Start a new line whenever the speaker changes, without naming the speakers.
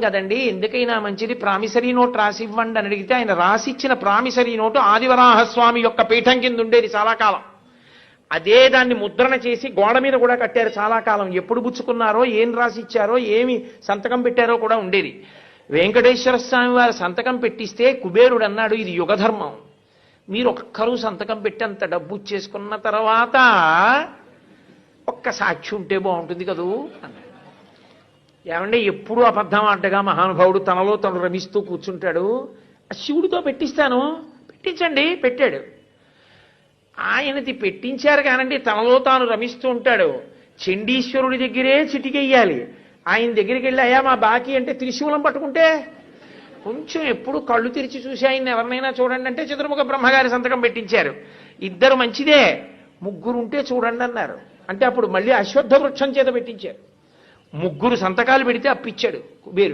కదండి? ఎందుకైనా మంచిది? ప్రామిసరీ నోట్ రాసి ఇవ్వండి అని అడిగితే ఆయన రాసిచ్చిన ప్రామిసరీ నోటు ఆదివరాహస్వామి యొక్క పీఠం కింద ఉండేది చాలా కాలం. అదే దాన్ని ముద్రణ చేసి గోడ మీద కూడా కట్టారు చాలా కాలం. ఎప్పుడు పుచ్చుకున్నారో ఏం రాసిచ్చారో ఏమి సంతకం పెట్టారో కూడా ఉండేది. వెంకటేశ్వర స్వామి వారు సంతకం పెట్టిస్తే కుబేరుడు అన్నాడు ఇది యుగధర్మం. మీరు ఒక్కరూ సంతకం పెట్టి అంత డబ్బు చేసుకున్న తర్వాత ఒక్క సాక్షి ఉంటే బాగుంటుంది కదూ? అన్నాడు. ఏమంటే ఎప్పుడూ అబద్ధం అంటగా మహానుభావుడు తనలో తను రమిస్తూ కూర్చుంటాడు. ఆ శివుడితో పెట్టిస్తాను. పెట్టించండి పెట్టాడు. ఆయనది పెట్టించారు కానండి తనలో తాను రమిస్తూ ఉంటాడు. చండీశ్వరుడి దగ్గరే చిటికెయ్యాలి ఆయన దగ్గరికి వెళ్ళి అయ్యా మా బాకీ అంటే త్రిశూలం పట్టుకుంటే? కొంచెం ఎప్పుడు కళ్ళు తెరిచి చూసి ఆయన ఎవరినైనా చూడండి అంటే చతుర్ముఖ బ్రహ్మగారి సంతకం పెట్టించారు. ఇద్దరు మంచిదే ముగ్గురు ఉంటే చూడండి అన్నారు. అంటే అప్పుడు మళ్ళీ అశ్వత్థ వృక్షం చేత పెట్టించారు. ముగ్గురు సంతకాలు పెడితే అప్పిచ్చాడు కుబేరుడు